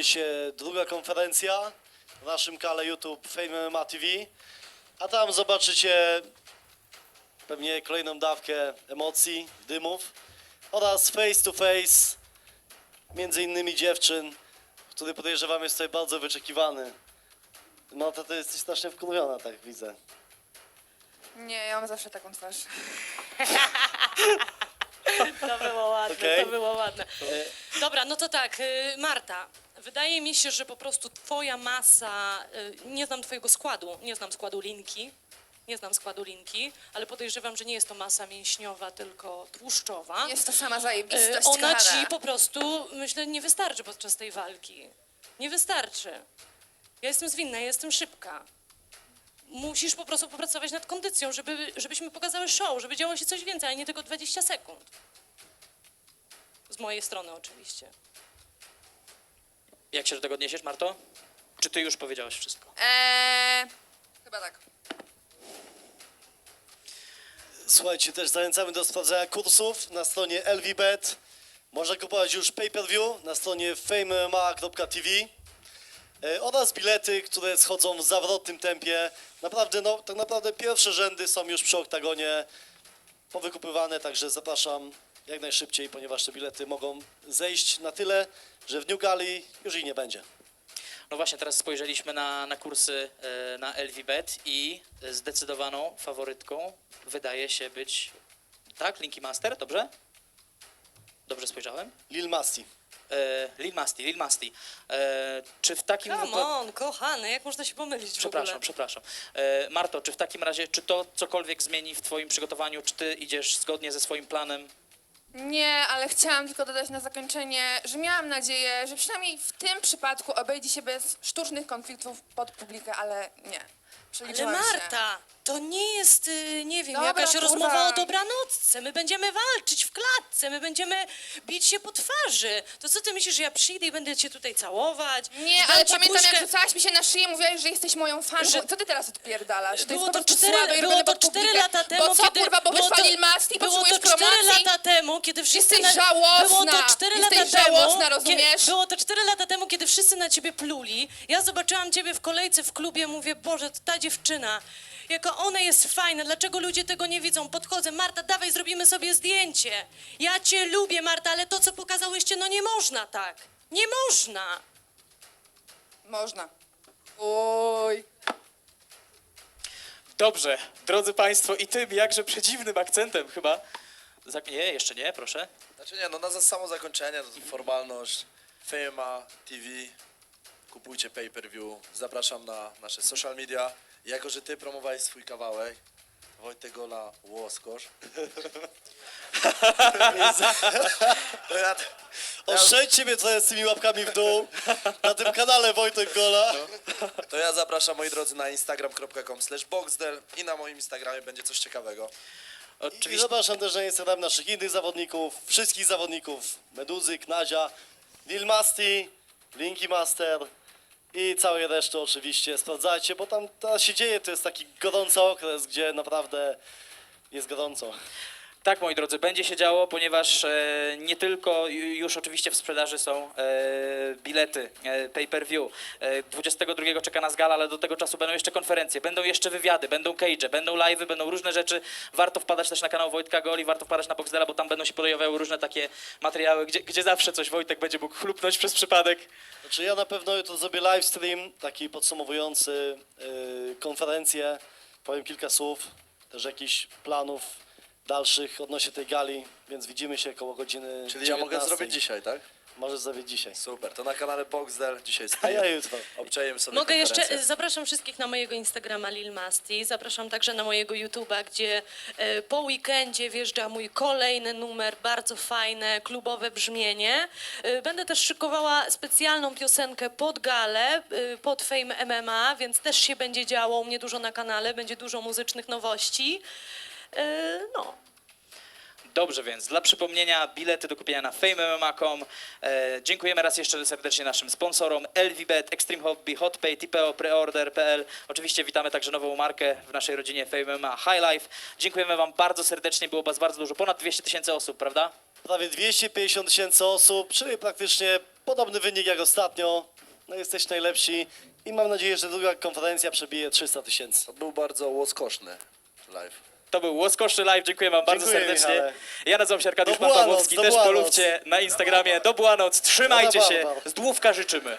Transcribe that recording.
odbędzie się druga konferencja w naszym kanale YouTube Fame MMA TV, a tam zobaczycie pewnie kolejną dawkę emocji, dymów oraz face to face między innymi dziewczyn, który podejrzewam jest tutaj bardzo wyczekiwany. No to ty jesteś strasznie wkurwiona, tak widzę. Nie, ja mam zawsze taką twarz. To było ładne, Okej. to było ładne. Dobra, no to tak, y, Marta, wydaje mi się, że po prostu twoja masa, y, nie znam twojego składu, nie znam składu linki, nie znam składu linki, ale podejrzewam, że nie jest to masa mięśniowa, tylko tłuszczowa. Jest to sama Y, zajebistość, Ona kochana. ci po prostu, myślę, nie wystarczy podczas tej walki. Nie wystarczy. Ja jestem zwinna, ja jestem szybka. Musisz po prostu popracować nad kondycją, żeby, żebyśmy pokazały show, żeby działo się coś więcej, a nie tylko 20 sekund. Z mojej strony oczywiście. Jak się do tego odniesiesz, Marto? Czy ty już powiedziałaś wszystko? Eee, chyba tak. Słuchajcie, też zachęcamy do sprawdzania kursów na stronie LVBet. Można kupować już pay-per-view na stronie famema.tv e, oraz bilety, które schodzą w zawrotnym tempie. Naprawdę, no, tak naprawdę pierwsze rzędy są już przy oktagonie powykupywane, także zapraszam jak najszybciej, ponieważ te bilety mogą zejść na tyle, że w New Gali już ich nie będzie. No właśnie, teraz spojrzeliśmy na, na kursy e, na LVBet i zdecydowaną faworytką wydaje się być, tak, Linky Master, dobrze? Dobrze spojrzałem? Lil Masti. E, Lil Masti, Lil Masti. E, czy w takim Come wypadku... on, kochany, jak można się pomylić w Przepraszam, ogóle? przepraszam. E, Marto, czy w takim razie, czy to cokolwiek zmieni w twoim przygotowaniu, czy ty idziesz zgodnie ze swoim planem? Nie, ale chciałam tylko dodać na zakończenie, że miałam nadzieję, że przynajmniej w tym przypadku obejdzie się bez sztucznych konfliktów pod publikę, ale nie. Ale Przeliczyłam się. Marta, to nie jest, y, nie wiem, Dobra, jakaś kurwa. rozmowa o dobranocce. My będziemy walczyć w klatce, my będziemy bić się po twarzy. To co ty myślisz, że ja przyjdę i będę cię tutaj całować? Nie, Dam ale ci pamiętam puszkę- jak rzucałaś mi się na szyję i mówiłaś, że jesteś moją fanką. Że- Co ty teraz odpierdalasz? To Było jest po to, prostu cztery, słabe i było robione to pod cztery publikę. lata temu, Bo co kiedy... kurwa, temu, kiedy wszyscy... Jesteś na, żałosna. Było to cztery Jesteś lata żałosna, temu, rozumiesz? Było to cztery lata temu, kiedy wszyscy na ciebie pluli. Ja zobaczyłam ciebie w kolejce w klubie, mówię, Boże, ta dziewczyna... Jaka ona jest fajna, dlaczego ludzie tego nie widzą? Podchodzę, Marta, dawaj, zrobimy sobie zdjęcie. Ja cię lubię, Marta, ale to, co pokazałyście, no nie można tak. Nie można. Można. Oj. Dobrze, drodzy Państwo, i tym jakże przedziwnym akcentem chyba. Zak- nie, jeszcze nie, proszę. Znaczy nie, no na za samo zakończenie, to formalność, FEMA, TV, kupujcie pay-per-view, zapraszam na nasze social media. Jako, że ty promowałeś swój kawałek, Wojtek Gola, Łoskosz. to ja, Oszczędźcie mnie trochę z tymi łapkami w dół na tym kanale Wojtek Gola. to ja zapraszam moi drodzy na instagram.com slash boxdel i na moim instagramie będzie coś ciekawego. I Oczywiście. zapraszam też na Instagram naszych innych zawodników, wszystkich zawodników, Meduzy, Knazia, Lil Masti, Linky Master i całej reszty oczywiście. Sprawdzajcie, bo tam teraz się dzieje, to jest taki gorący okres, gdzie naprawdę jest gorąco. Tak, moi drodzy, będzie się działo, ponieważ e, nie tylko ju- już oczywiście w sprzedaży są e, bilety e, pay-per-view. E, 22 czeka nas gala, ale do tego czasu będą jeszcze konferencje, będą jeszcze wywiady, będą cage, będą live'y, będą różne rzeczy. Warto wpadać też na kanał Wojtka Goli, warto wpadać na Boxdela, bo tam będą się pojawiały różne takie materiały, gdzie, gdzie zawsze coś Wojtek będzie mógł chlupnąć przez przypadek. Znaczy ja na pewno jutro zrobię live stream, taki podsumowujący yy, konferencję, powiem kilka słów, też jakichś planów dalszych odnośnie tej gali, więc widzimy się koło godziny Czyli ja mogę 19. zrobić dzisiaj, tak? Możesz zrobić dzisiaj. Super, to na kanale Boxdel dzisiaj A ja jutro. Obczajemy sobie Mogę jeszcze, zapraszam wszystkich na mojego Instagrama Lil Masti, zapraszam także na mojego YouTube'a, gdzie e, po weekendzie wjeżdża mój kolejny numer, bardzo fajne, klubowe brzmienie. E, Będę też szykowała specjalną piosenkę pod galę, e, pod Fame MMA, więc też się będzie działo u mnie dużo na kanale, będzie dużo muzycznych nowości. E, No, Dobrze więc, dla przypomnienia bilety do kupienia na famemma.com. E, dziękujemy raz jeszcze serdecznie naszym sponsorom LVBet, Extreme Hobby, HotPay, TPO, Preorder.pl. Oczywiście witamy także nową markę w naszej rodzinie FameMMA High Life. Dziękujemy Wam bardzo serdecznie, było Was bardzo dużo, ponad 200 tysięcy osób, prawda? Prawie 250 tysięcy osób, czyli praktycznie podobny wynik jak ostatnio. No jesteś najlepsi i mam nadzieję, że druga konferencja przebije 300 tysięcy. To był bardzo łoskoszny live. To był Łoskoszy Live, dziękuję wam bardzo Dziękuję, serdecznie. Michale. Ja nazywam się Arkadiusz Pawłowski, też dobranoc. polubcie na Instagramie. Dobranoc, trzymajcie Dobra się, baba. zdłówka życzymy.